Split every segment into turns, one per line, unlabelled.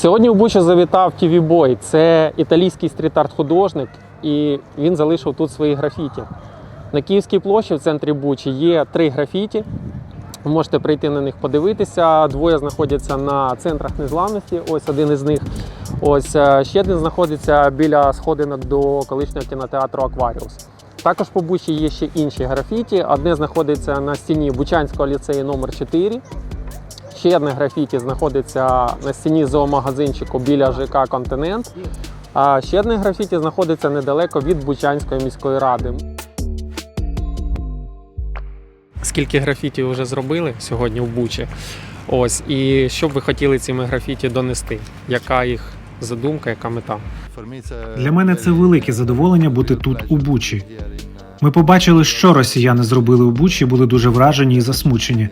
Сьогодні у Бучу завітав TV Boy. Це італійський стріт-арт художник, і він залишив тут свої графіті. На Київській площі в центрі Бучі є три графіті. Ви можете прийти на них подивитися. Двоє знаходяться на центрах незламності. Ось один із них. Ось е, ще один знаходиться біля сходинок до колишнього кінотеатру Акваріус. Також по Бучі є ще інші графіті. Одне знаходиться на стіні Бучанського ліцею номер 4 Ще одне графіті знаходиться на стіні зоомагазинчику біля ЖК Континент. А ще одне графіті знаходиться недалеко від Бучанської міської ради. Скільки графіті вже зробили сьогодні в Бучі? Ось, і що б ви хотіли цими графіті донести? Яка їх задумка, яка мета?
Для мене це велике задоволення бути тут у Бучі. Ми побачили, що росіяни зробили у Бучі, були дуже вражені і засмучені.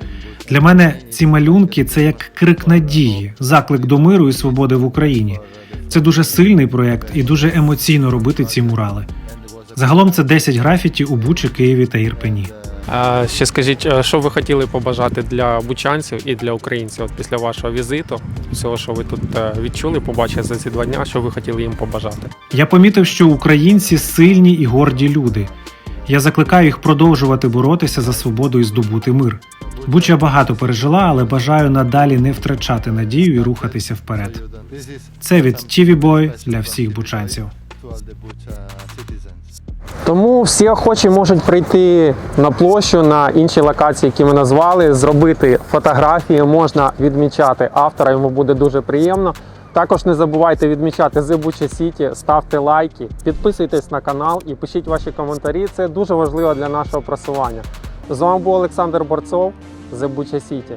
Для мене ці малюнки це як крик надії, заклик до миру і свободи в Україні. Це дуже сильний проєкт і дуже емоційно робити ці мурали. Загалом це 10 графіті у Бучі, Києві та Ірпені.
Ще скажіть, що ви хотіли побажати для бучанців і для українців от після вашого візиту, всього, що ви тут е, відчули, побачили за ці два дня, що ви хотіли їм побажати?
Я помітив, що українці сильні і горді люди. Я закликаю їх продовжувати боротися за свободу і здобути мир. Буча багато пережила, але бажаю надалі не втрачати надію і рухатися вперед. Це від TV Boy для всіх бучанців.
Тому всі охочі можуть прийти на площу на інші локації, які ми назвали, зробити фотографії, можна відмічати автора, йому буде дуже приємно. Також не забувайте відмічати Зибуче Сіті, ставте лайки, підписуйтесь на канал і пишіть ваші коментарі. Це дуже важливо для нашого просування. З вами був Олександр Борцов, Зибуче City.